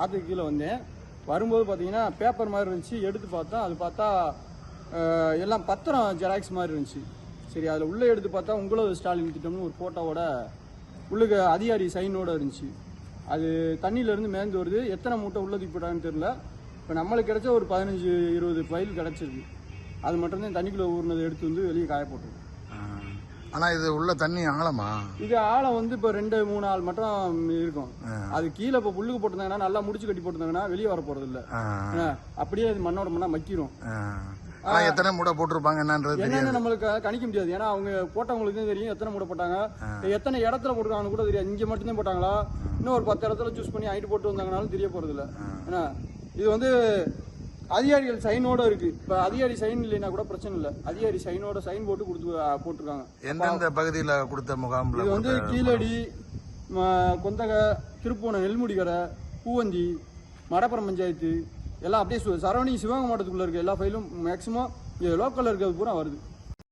ஆற்றுக்கு கீழே வந்தேன். வரும்போது பார்த்தீங்கன்னா பேப்பர் மாதிரி இருந்துச்சு. எடுத்து பார்த்தா அது பார்த்தா எல்லாம் பத்திரம் ஜெராக்ஸ் மாதிரி இருந்துச்சு. சரி அதில் உள்ளே எடுத்து பார்த்தா உங்களோட ஸ்டாலின் திட்டம்னு ஒரு ஃபோட்டோவோட உள்ளுக்கு அதிகாரி சைனோட இருந்துச்சு. அது தண்ணியிலேருந்து மேய்ந்து வருது. எத்தனை மூட்டை உள்ளே தூக்கி போட்டாங்கன்னு தெரில இப்போ நம்மளுக்கு கிடைச்ச ஒரு பதினஞ்சு இருபது ஃபைல் கிடச்சிருக்கு. அது மட்டும்தான் தண்ணிக்குள்ளே ஊறினதை எடுத்து வந்து வெளியே காய போட்டுருக்கோம் ஆனா இது உள்ள தண்ணி ஆழமா இது ஆழம் வந்து இப்போ ரெண்டு மூணு ஆள் மட்டும் இருக்கும். அது கீழே இப்போ புல்லுக்கு போட்டிருந்தாங்கன்னா நல்லா முடிச்சு கட்டி போட்டிருந்தாங்கன்னா வெளியே வர போறது இல்ல. அப்படியே அது மண்ணோட மண்ணா மக்கிரும். எத்தனை மூடை போட்டிருப்பாங்க என்னன்றது என்னன்னு நம்மளுக்கு கணிக்க முடியாது. ஏன்னா அவங்க போட்டவங்களுக்கு தெரியும் எத்தனை மூட்டை போட்டாங்க. எத்தனை இடத்துல போட்டுருக்காங்கன்னு கூட தெரியாது. இங்க மட்டும்தான் போட்டாங்களா? இன்னும் ஒரு பத்து இடத்துல சூஸ் பண்ணி ஐட்டு போட்டு வந்தாங்கனாலும் தெரிய போறது இல்ல. ஏன்னா இது வந்து அதிகாரிகள் சைனோட இருக்கு. இப்ப அதிகாரி சைன் இல்லைன்னா கூட பிரச்சனை இல்லை. அதிகாரி சைனோட சைன் போட்டு கொடுத்து போட்டிருக்காங்க. எந்தெந்த பகுதியில கொடுத்த முகாம்ல இது வந்து கீழடி கொந்தக திருப்பூணம் நெல்முடிக்கரை பூவந்தி மடப்புறம் பஞ்சாயத்து எல்லாம் அப்படியே சரௌண்டிங் சிவகங்கை மாவட்டத்துக்குள்ள இருக்க எல்லா ஃபைலும் மேக்ஸிமம் லோக்கல்ல இருக்கிறது பூரா வருது.